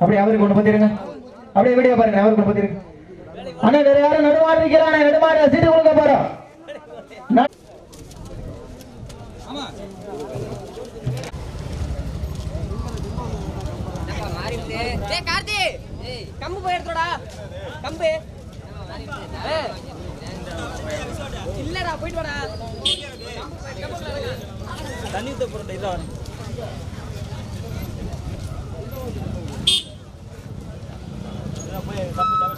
அப்படியே அவருக்கு கொண்டு பத்திருங்க அப்படியே வீடியோ பாருங்க அவருக்கு கொண்டு பத்திருங்க அண்ணா வேற யாரும் நடுமாடு இருக்கிறானே நடுமாடு சீட்டு கொடுக்க போறோம். கார்த்தி! கம்பு போய் எடுத்துடா கம்பு. ஏய். இல்லடா போயிட்டு வாடா. தண்ணி போட்டு இதான்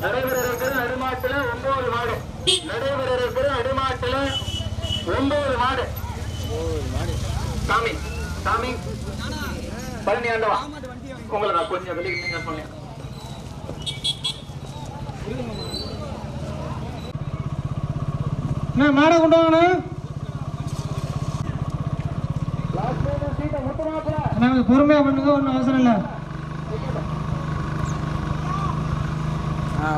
நடைபெற இருக்கிற நடுமாட்டுல ஒன்பது மாடு. நடைபெற இருக்கிற நடுமாட்டுல ஒன்பது மாடு. சாமி சாமி. பழனி ஆண்டவா உங்களை நான் கொஞ்சம் வெளியே நீங்க சொன்னேன். மாடை கொண்டு வாங்கண்ணா. பொறுமையாக பண்ணுங்க ஒன்றும் அவசரம் இல்லை. அண்ணா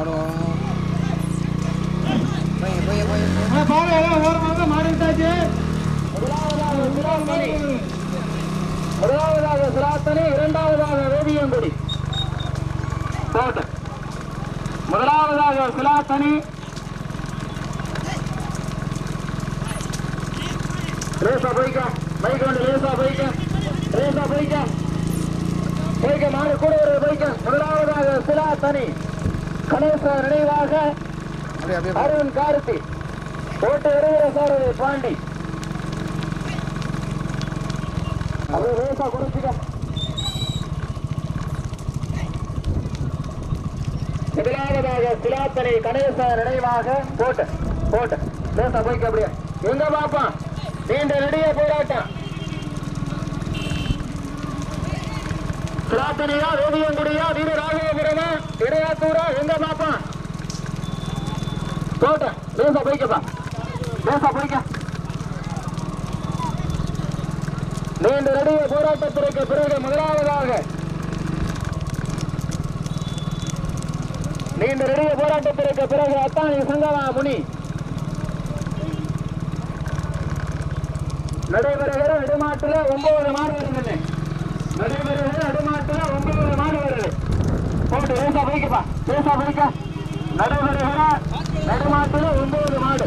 பாரு எல்லாம் ஓரமாக மாடு எடுத்தாச்சு. முதலாவதாக சிராத்தனி இரண்டாவதாக வேதியங்குடி. முதலாவதாக சிலாத்தனி லேசா போய்க்க. பைக் வந்து லேசா போய்க்க. லேசா போய்க்க. போய்க்க மாடு கூட ஒரு போய்க்க. முதலாவதாக சிலாத்தனி கணேச நினைவாக அருண் கார்த்தி போட்டு வருகிற சார் பாண்டி. அப்படியே லேசா குறைச்சிக்க முதலாவதாக சிலாத்தனை கணேச நினைவாக போட்டு போட்டு. லேசா போய்க்க அப்படியே. எங்க பாப்பா? நீண்ட நெடிய போராட்டம். சிலாத்தனையா வேதியங்குடியா வீடு ராகவபுரமா இடையாத்தூரா எங்க பாப்பா போட்ட லேசா போய்க்கப்பா. லேசா போய்க்க. நீண்ட நெடிய போராட்டத்திற்கு பிறகு முதலாவதாக. நீண்ட நெடிய போராட்டத்திற்கு பிறகு அத்தானி சங்கமா முனி நடைபெறுகிற நடுமாட்டுல ஒன்பது மாணவர்கள் வருது நடைபெறுகிற நடுமாட்டுல ஒன்பது மாடு வருது போட்டு லேசா போய்க்கப்பா லேசா போய்க்க நடைபெறுகிற நடுமாட்டுல ஒன்பது மாடு.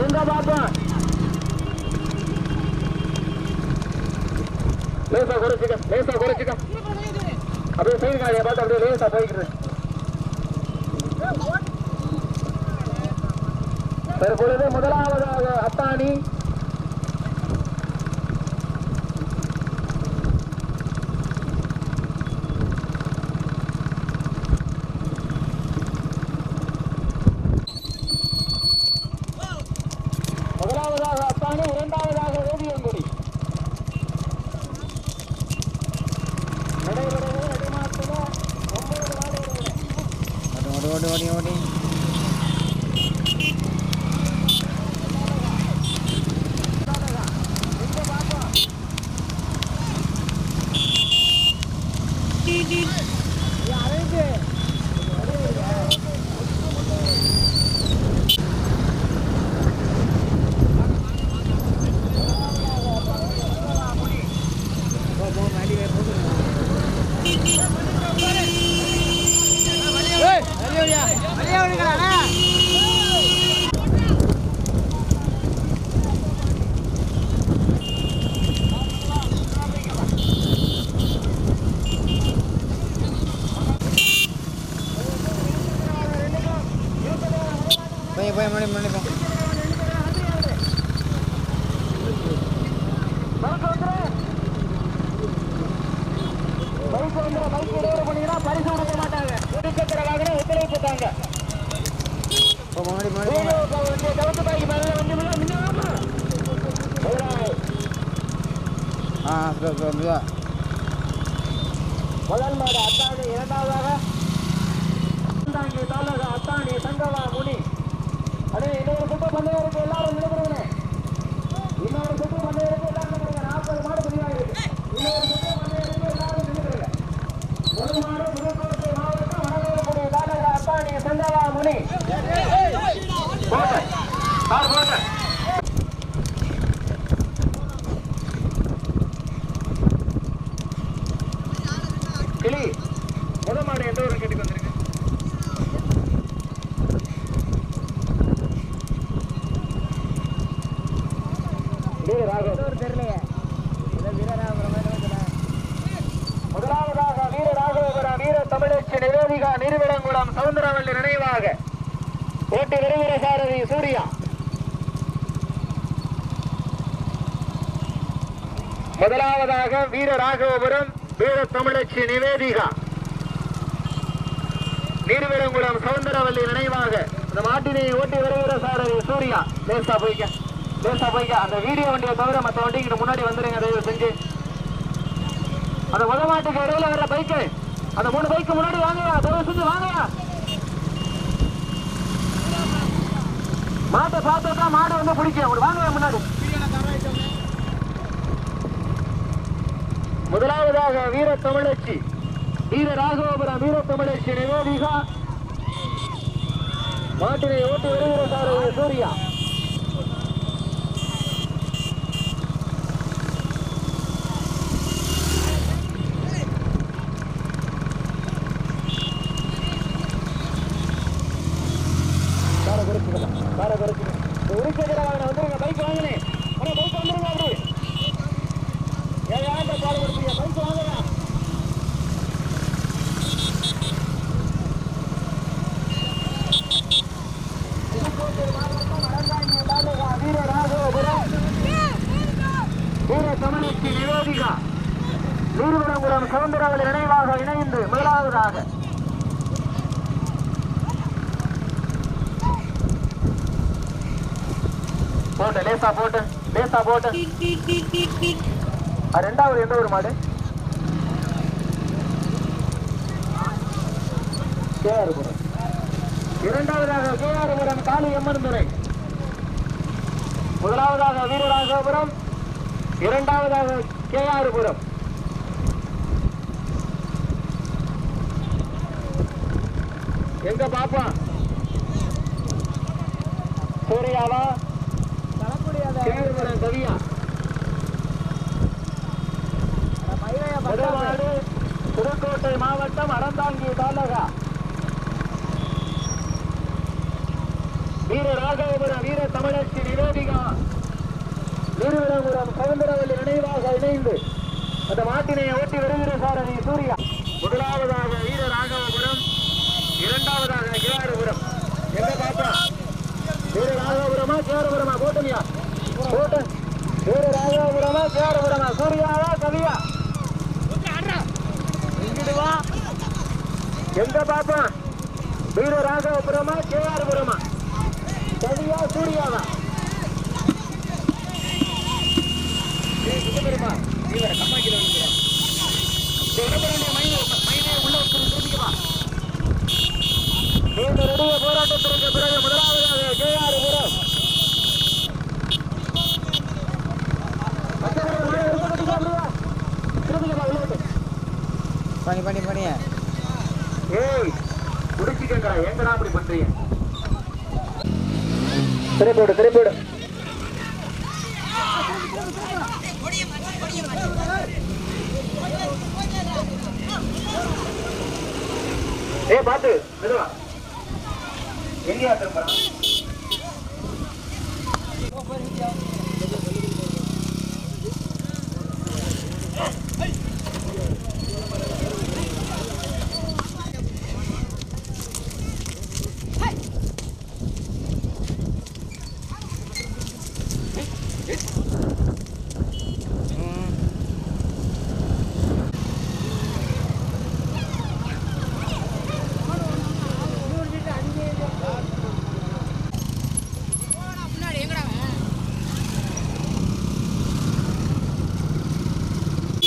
எங்க பாப்போம் லேசா குறைச்சிக்க லேசா குறைச்சிக்க. அப்படியே சைடு காலியை பார்த்து அப்படியே லேசா போய்க்கிறேன் தற்பொழுது முதலாவதாக அத்தானி முதலாவதாக அத்தானி இரண்டாவதாக ஓவியங்குடி நடைபெறுகிற நடுமாட்டில ஒன்பது நாடுகள் ஓடி ஓடி ஓடி ஓடி போய் போய் முன்னாடி முன்னாடி போ. பரிசு கொடுக்க மாட்டாங்க. இருசக்கர வாகனம் ஒத்துழைப்பு தாங்க முன்னாடி முன்னாடி தவிர்த்து பாக்கி மேல வந்து ஆ முதல் மாடு அத்தாணி இரண்டாவதாக. தாலுகா அத்தாணி சங்கவா முனி. அடே இன்னொரு சுற்று பந்தயம் இருக்கு எல்லாரும் நினைக்கிறேன் இன்னொரு சுற்று பந்தயம் இருக்கு எல்லாரும் நினைக்கிறேன் நாற்பது மாடு பதிவாக இருக்கு இன்னொரு சுற்று பந்தயம் இருக்கு எல்லாரும் நினைக்கிறேன் ஒரு மாடு புதுக்கோட்டை மாவட்டம் வடவேலக்குடி தாலுகா அத்தாணி சங்கவா முனி போட்டு கார் போட்டு கிளி முத மாடு எந்த ஊருக்கு கேட்டுக்கு வந்திருக்கு வீர ராகவ் தெரியலையே ஏதோ வீரராகுற மாதிரி தான் முதலாவதாக வீர ராகவபுர வீர தமிழச்சி நிவேதிகா நிறுவனங்குளம் சவுந்தரவல்லி நினைவாக ஓட்டி வருகிற சாரதி சூர்யா முதலாவதாக வீர ராகவபுரம் வீர தமிழச்சி நிவேதிகா. நீர்விலங்குளம் சவுந்தரவல்லி நினைவாக இந்த மாட்டினை ஓட்டி வருகிற சார் சூர்யா. லேசா போய்க்க லேசா போய்க்க. அந்த வீடியோ வண்டியை தவிர மற்ற வண்டிக்கு முன்னாடி வந்துருங்க தயவு செஞ்சு. அந்த முத மாட்டுக்கு இடையில வர்ற பைக்கு அந்த மூணு பைக்கு முன்னாடி வாங்கயா தயவு செஞ்சு வாங்கயா. மாட்டை பார்த்து தான் மாடு வந்து பிடிக்கும். ஒரு வாங்கயா முன்னாடி. முதலாவதாக வீர தமிழச்சி வீர ராகவபுரம் வீர தமிழச்சி நிவேதிகா மாட்டினை ஓட்டி வருகிற சார் சூர்யா. காரை குறைச்சிக்கலாம் காரை குறைச்சிக்கலாம் உரிச்சதுல வாங்கின வந்துருங்க. பைக் வாங்கினேன். ஆனால் பைக் வாங்க அப்படி ஏன் ஏன் காலை கொடுப்பீங்க பைக் வாங்குங்க வீர தமிழச்சி நிவேதிகா நீர்வனங்குளம் சவுந்தரவல்லி நினைவாக இணைந்து முதலாவதாக போட்டு லேசா போட்டு லேசா போட்டு. ரெண்டாவது எந்த ஒரு மாடு? கேஆர்புரம். இரண்டாவதாக கேஆர்புரம் காளி அம்மன் துறை. முதலாவதாக வீரராகபுரம் இரண்டாவதாக கேஆர்புரம். எங்க பாப்பா? சூர்யாவா? கேஆர்புரம் கவியா முதலாடு புதுக்கோட்டை மாவட்டம் அறந்தாங்கி தாலுகா. வீர ராகவபுரம் வீர தமிழச்சி நிவேதிகா. நிறுவனபுரம் சவுந்தரவல்லி நினைவாக இணைந்து அந்த மாட்டினை ஓட்டி வருகிற சாரதி சூர்யா. முதலாவதாக வீர ராகவபுரம் இரண்டாவதாக கேஆர்புரம் எங்க பாப்பா? வீர ராகவபுரமா வீர ராகவபுரமா சூர்யாவா கவியா இங்கிடுவா. எங்க பாப்பா? வீர ராகவபுரமா கேஆர்புரமா கவியா சூர்யாவா? கம்மாக்கில இந்த இடப்பெருடைய மைனை- மைனை உள்ள ஒருத்தர் திருப்பிக்கவா. நீண்ட நெடிய போராட்டத்திற்கு பிறகு முதலாவதாக? திருப்பிக்கவா, உள்ள விட்டு. பண்ணி பண்ணி பண்ணி ஏய் முடிச்சுக்கங்கடா எங்கடா அப்படி பண்றீங்க ஏய் பாத்து மெதுவா எங்கேயா திரும்புறான் முன்னாடி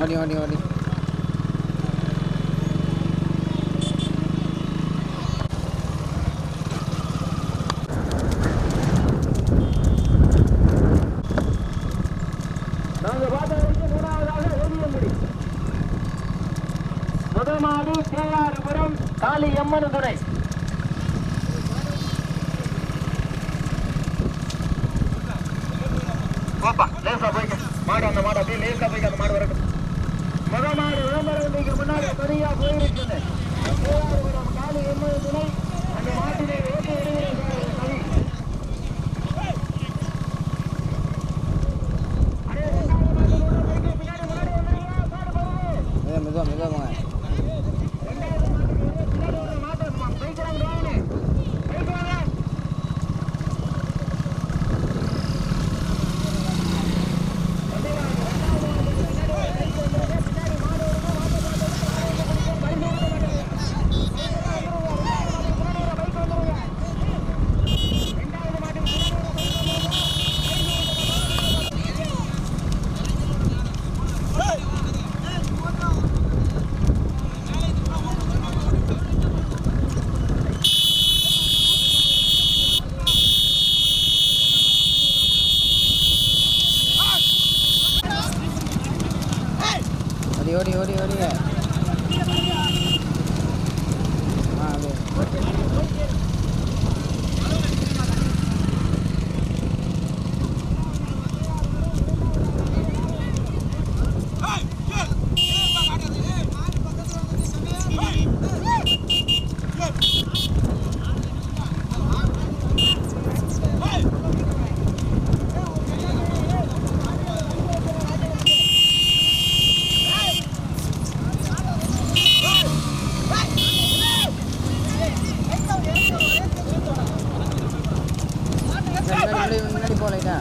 ஓடி ஓடி ஓடி முதமாடு கேஆர்புரம் காளி எம்மன் துணை. போப்பா லேசா போய்க்க மாடு அந்த மாடு அப்படியே லேசா போய்க்க அந்த மாடு வரட்டும். முத மாடு முன்னாடி தனியா போயிருக்குது கேஆர்புரம் காளி துணை அந்த மாட்டினை ஓட்டி விடுகிறேன் கவி மெதுவா மெதுவா மெதுவா போங்க ஓடி ஓடி ஓடி ஓடி ஆ அது முன்னாடி முன்னாடி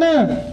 근.